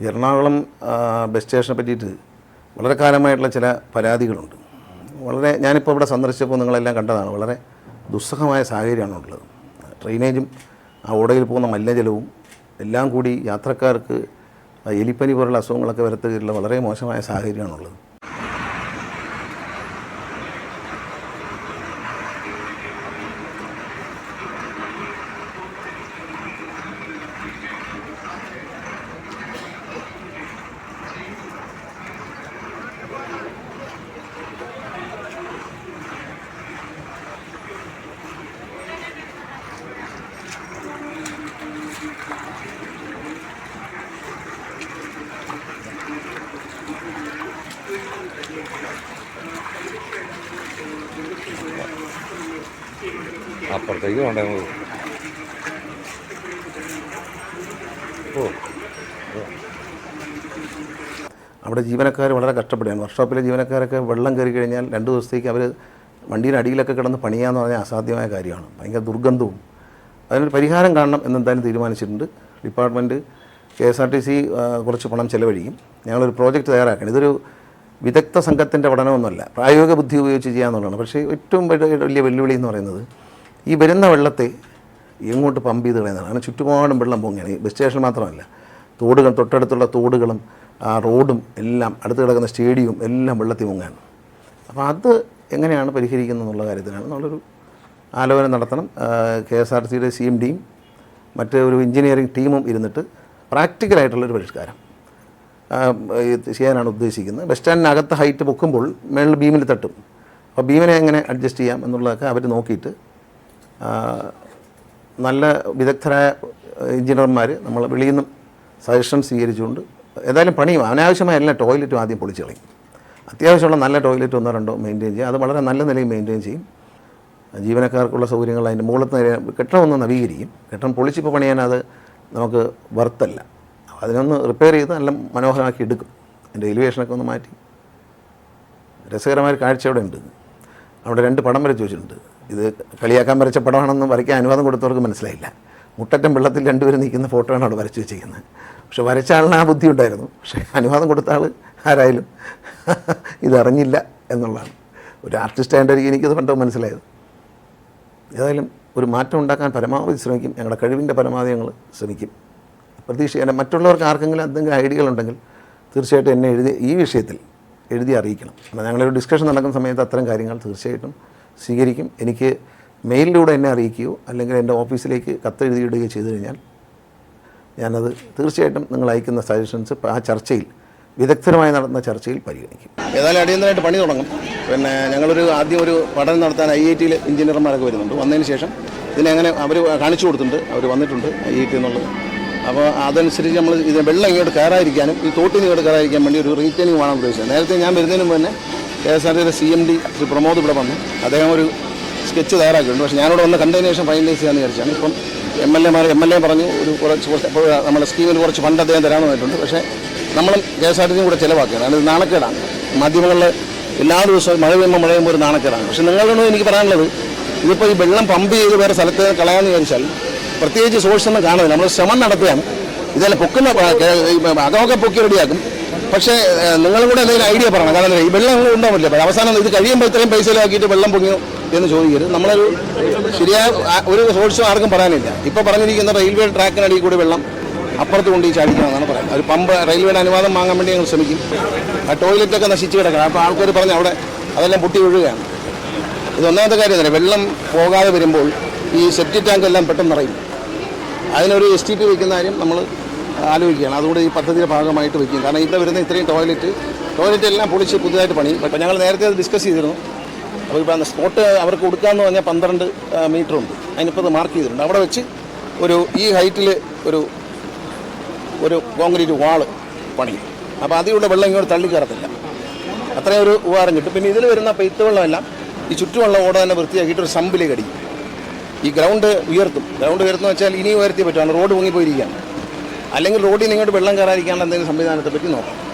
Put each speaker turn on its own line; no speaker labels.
Ernakulam bus സ്റ്റേഷനെ പറ്റിയിട്ട് വളരെ കാലമായിട്ടുള്ള ചില പരാതികളുണ്ട്. വളരെ ഞാനിപ്പോൾ ഇവിടെ സന്ദർശിച്ചപ്പോൾ നിങ്ങളെല്ലാം കണ്ടതാണ്. വളരെ ദുസ്സഹമായ സാഹചര്യമാണ് ഉള്ളത്. ഡ്രെയിനേജും ആ ഓടയിൽ പോകുന്ന മലിനജലവും എല്ലാം കൂടി യാത്രക്കാർക്ക് എലിപ്പനി പോലുള്ള അസുഖങ്ങളൊക്കെ വരുത്തുകയുള്ള വളരെ മോശമായ സാഹചര്യമാണുള്ളത്.
അപ്പുറത്തേക്ക് വേണ്ടേ ഓ.
അവിടെ ജീവനക്കാർ വളരെ കഷ്ടപ്പെടുകയാണ്. വർക്ക്ഷോപ്പിലെ ജീവനക്കാരൊക്കെ വെള്ളം കയറി കഴിഞ്ഞാൽ രണ്ട് ദിവസത്തേക്ക് അവർ വണ്ടിയുടെ അടിയിലൊക്കെ കിടന്ന് പണിയാന്ന് പറഞ്ഞാൽ അസാധ്യമായ കാര്യമാണ്. ഭയങ്കര ദുർഗന്ധവും. അതിനൊരു പരിഹാരം കാണണം എന്നെന്തായാലും തീരുമാനിച്ചിട്ടുണ്ട്. Department K S R T C കുറച്ച് പണം ചിലവഴിക്കും. ഞങ്ങളൊരു പ്രോജക്റ്റ് തയ്യാറാക്കണം ഇതൊരു വിദഗ്ധ സംഘത്തിന്റെ പഠനമൊന്നുമല്ല. പ്രായോഗിക ബുദ്ധി ഉപയോഗിച്ച് ചെയ്യാമെന്നുള്ളതാണ് പക്ഷേ ഏറ്റവും വലിയ വെല്ലുവിളി എന്ന് പറയുന്നത് ഈ വരുന്ന വെള്ളത്തെ എങ്ങോട്ട് പമ്പ് ചെയ്ത് കളയുന്നതാണ്. ചുറ്റുപാടും വെള്ളം പൊങ്ങിയാണ് ഈ ബസ് സ്റ്റേഷൻ മാത്രമല്ല തോടുകൾ തൊട്ടടുത്തുള്ള തോടുകളും ആ റോഡും എല്ലാം അടുത്ത് കിടക്കുന്ന സ്റ്റേഡിയവും എല്ലാം വെള്ളത്തിൽ മുങ്ങാണ് അപ്പോൾ അത് എങ്ങനെയാണ് പരിഹരിക്കുന്നത് എന്നുള്ള കാര്യത്തിലാണ് നമ്മളൊരു ആലോചന നടത്തണം. കെ എസ് ആർ സിയുടെ സി എം ഡിയും മറ്റൊരു എഞ്ചിനീയറിംഗ് ടീമും ഇരുന്നിട്ട് പ്രാക്ടിക്കലായിട്ടുള്ളൊരു പരിഷ്കാരം. ചെയ്യാനാണ് ഉദ്ദേശിക്കുന്നത്. ബസ് സ്റ്റാൻഡിനകത്ത് ഹൈറ്റ് പൊക്കുമ്പോൾ മേളിൽ ബീമിൽ തട്ടും. അപ്പോൾ ബീമിനെ എങ്ങനെ അഡ്ജസ്റ്റ് ചെയ്യാം എന്നുള്ളതൊക്കെ അവർ നോക്കിയിട്ട് നല്ല വിദഗ്ധരായ എഞ്ചിനീയർമാർ നമ്മൾ വെളിയിൽ നിന്നും സജഷൻ സ്വീകരിച്ചുകൊണ്ട് ഏതായാലും പണിയും. അനാവശ്യമായ എല്ലാ ടോയ്ലറ്റും ആദ്യം പൊളിച്ചു കളയും. അത്യാവശ്യമുള്ള നല്ല ടോയ്ലറ്റ് ഒന്നോ രണ്ടോ മെയിന്റെയിൻ ചെയ്യും. അത് വളരെ നല്ല നിലയിൽ മെയിന്റെയിൻ ചെയ്യും. ജീവനക്കാർക്കുള്ള സൗകര്യങ്ങൾ അതിന്റെ മുകളിൽ നിന്ന് കെട്ടിടം ഒന്ന് നവീകരിക്കും. കെട്ടിടം പൊളിച്ചിപ്പോൾ പണിയാൻ അത് നമുക്ക് വರ್ತല്ല അതിനൊന്ന് റിപ്പയർ ചെയ്ത് നല്ല മനോഹരമാക്കി എടുക്കും. എന്റെ എലിവേഷനൊക്കെ ഒന്ന് മാറ്റി. രസകരമായൊരു കാഴ്ച അവിടെ ഉണ്ട്. അവിടെ രണ്ട് പടം വരച്ച് വെച്ചിട്ടുണ്ട്. ഇത് കളിയാക്കാൻ വരച്ച പടമാണെന്ന് വരയ്ക്കാൻ അനുവാദം കൊടുത്തവർക്ക് മനസ്സിലായില്ല. മുട്ടറ്റം വെള്ളത്തിൽ രണ്ടുപേരും നിൽക്കുന്ന ഫോട്ടോയാണ് അവിടെ വരച്ച് വെച്ചിരിക്കുന്നത്. പക്ഷെ വരച്ച ആളിന് ആ ബുദ്ധി ഉണ്ടായിരുന്നു. പക്ഷേ അനുവാദം കൊടുത്ത ആൾ ആരായാലും ഇതറിഞ്ഞില്ല എന്നുള്ളതാണ്. ഒരു ആർട്ടിസ്റ്റ് എനിക്ക് എനിക്കത് പണ്ടോ മനസ്സിലായത്. ഏതായാലും ഒരു മാറ്റം ഉണ്ടാക്കാൻ പരമാവധി ശ്രമിക്കും. ഞങ്ങളുടെ കഴിവിന്റെ പരമാവധി ഞങ്ങൾ ശ്രമിക്കും. പ്രതീക്ഷിക്കാൻ മറ്റുള്ളവർക്ക് ആർക്കെങ്കിലും എന്തെങ്കിലും ഐഡിയകൾ ഉണ്ടെങ്കിൽ തീർച്ചയായിട്ടും എന്നെ എഴുതി ഈ വിഷയത്തിൽ എഴുതി അറിയിക്കണം. അപ്പോൾ ഞങ്ങളൊരു ഡിസ്കഷൻ നടക്കുന്ന സമയത്ത് അത്തരം കാര്യങ്ങൾ തീർച്ചയായിട്ടും സ്വീകരിക്കും. എനിക്ക് മെയിലിലൂടെ എന്നെ അറിയിക്കുകയോ അല്ലെങ്കിൽ എന്റെ ഓഫീസിലേക്ക് കത്തെഴുതിയിടുകയോ ചെയ്തു കഴിഞ്ഞാൽ ഞാനത് തീർച്ചയായിട്ടും നിങ്ങൾ അയക്കുന്ന സജഷൻസ് ആ ചർച്ചയിൽ വിദഗ്ധരമായി നടന്ന ചർച്ചയിൽ പരിഗണിക്കും. ഏതായാലും അടിയന്തരമായിട്ട് പണി തുടങ്ങും. പിന്നെ ഞങ്ങളൊരു ആദ്യം ഒരു പഠനം നടത്താൻ ഐ ഐ ടിയിൽ എഞ്ചിനീയർമാരൊക്കെ വരുന്നുണ്ട്. വന്നതിന് ശേഷം ഇതിനെങ്ങനെ അവർ കാണിച്ചു കൊടുത്തിട്ടുണ്ട്. അവർ വന്നിട്ടുണ്ട് ഐ ഐ ടി എന്നുള്ളത് അപ്പോൾ അതനുസരിച്ച് നമ്മൾ ഇത് വെള്ളം ഇങ്ങോട്ട് കയറാതിരിക്കാനും ഈ തോട്ടിൽ ഇങ്ങോട്ട് കയറാതിരിക്കാൻ വേണ്ടി ഒരു റീറ്റെയിനിങ് വേണം ഉദ്ദേശിച്ചത്. നേരത്തെ ഞാൻ വരുന്നതിന് മുന്നേ കെ എസ് ആർ ടിയുടെ C M D Shri Pramod ഇവിടെ വന്നു. അദ്ദേഹം ഒരു സ്കെച്ച് തയ്യാറാക്കിയിട്ടുണ്ട്. പക്ഷേ ഞാനിവിടെ വന്ന് കണ്ടതിന് ശേഷം ഫൈനലൈസ് ചെയ്യാമെന്ന് വിചാരിച്ചാണ്. ഇപ്പം എം എൽ എമാർ എം എൽ എ പറഞ്ഞു ഒരു കുറച്ച് കുറച്ച് നമ്മുടെ സ്കീമിൽ കുറച്ച് ഫണ്ട് അദ്ദേഹം തരാമെന്ന് പറഞ്ഞിട്ടുണ്ട്. പക്ഷേ നമ്മൾ കെ എസ് ആർ ടിയും കൂടെ ചിലവാക്കുകയാണ് അതായത് നാണക്കേടാണ്. മാധ്യമങ്ങളിൽ എല്ലാ ദിവസവും മഴ പെയ്യുമ്പോൾ മഴ പെയ്യുമ്പോൾ ഒരു നാണക്കേടാണ്. പക്ഷേ നിങ്ങളോട് എനിക്ക് പറയാനുള്ളത് ഇതിപ്പോൾ ഈ വെള്ളം പമ്പ് ചെയ്ത് വേറെ സ്ഥലത്ത് കളയാമെന്ന് വിചാരിച്ചാൽ പ്രത്യേകിച്ച് സോഴ്സൊന്നും കാണുന്നില്ല. നമ്മൾ ശ്രമം നടത്തുകയാണ്. ഇതെല്ലാം പൊക്കുന്ന അകമൊക്കെ പൊക്കി റെഡിയാക്കും. പക്ഷേ നിങ്ങളും കൂടെ എന്തെങ്കിലും ഐഡിയ പറയണം. കാരണം ഈ വെള്ളം ഉണ്ടാവില്ല അപ്പോൾ അവസാനം ഇത് കഴിയുമ്പോൾ ഇത്രയും പൈസ ആക്കിയിട്ട് വെള്ളം പൊങ്ങിയോ എന്ന് ചോദിക്കരുത്. നമ്മളൊരു ശരിയായ ഒരു സോഴ്സും ആർക്കും പറയാനില്ല. ഇപ്പോൾ പറഞ്ഞിരിക്കുന്ന റെയിൽവേ ട്രാക്കിനടിയിൽ കൂടി വെള്ളം അപ്പുറത്ത് കൊണ്ട് ഈ ചാടിക്കണമെന്നാണ് പറയുന്നത്. ഒരു പമ്പ് റെയിൽവേയുടെ അനുവാദം വാങ്ങാൻ വേണ്ടി ഞങ്ങൾ ശ്രമിക്കും. ആ ടോയ്ലറ്റൊക്കെ നശിച്ച് കിടക്കണം. അപ്പോൾ ആൾക്കാർ പറഞ്ഞ് അവിടെ അതെല്ലാം പൊട്ടി വീഴുകയാണ്. ഇത് ഒന്നാമത്തെ കാര്യം തന്നെ. വെള്ളം പോകാതെ വരുമ്പോൾ ഈ സെപ്റ്റി ടാങ്ക് എല്ലാം പെട്ടെന്ന് നിറയും. അതിനൊരു എസ് ടി പി വയ്ക്കുന്ന കാര്യം നമ്മൾ ആലോചിക്കുകയാണ്. അതുകൊണ്ട് ഈ പദ്ധതിയുടെ ഭാഗമായിട്ട് വയ്ക്കും കാരണം ഇവിടെ വരുന്ന ഇത്രയും ടോയ്ലറ്റ് ടോയ്ലറ്റ് എല്ലാം പൊളിച്ച് പുതുതായിട്ട് പണി. അപ്പോൾ ഞങ്ങൾ നേരത്തെ അത് ഡിസ്കസ് ചെയ്തിരുന്നു. അപ്പോൾ ഇപ്പോൾ സ്പോട്ട് അവർക്ക് കൊടുക്കാമെന്ന് പറഞ്ഞാൽ പന്ത്രണ്ട് മീറ്റർ ഉണ്ട്. അതിനിപ്പോൾ അത് മാർക്ക് ചെയ്തിട്ടുണ്ട്. അവിടെ വെച്ച് ഒരു ഈ ഹൈറ്റിൽ ഒരു ഒരു കോൺക്രീറ്റ് വാൾ പണിയും അപ്പോൾ അതിലൂടെ വെള്ളം ഇങ്ങോട്ട് തള്ളിക്കയറത്തില്ല അത്രയും ഒരു ഉപകാരം കിട്ടും. പിന്നെ ഇതിൽ വരുന്ന പെയ്ത്ത് വെള്ളമെല്ലാം ഈ ചുറ്റുമുള്ള ഓട തന്നെ വൃത്തിയാക്കിയിട്ട് ഒരു സമ്പിലേക്ക് അടിക്കും. ഈ ഗ്രൗണ്ട് ഉയർത്തും. ഗ്രൗണ്ട് ഉയർത്തുന്ന വെച്ചാൽ ഇനി ഉയർത്തി പറ്റുമാണ് റോഡ് പൊങ്ങിപ്പോയിരിക്കുകയാണ്. അല്ലെങ്കിൽ റോഡിൽ നിന്ന് ഇങ്ങോട്ട് വെള്ളം കയറാതിരിക്കാനുള്ള എന്തെങ്കിലും സംവിധാനത്തെ പറ്റി നോക്കാം.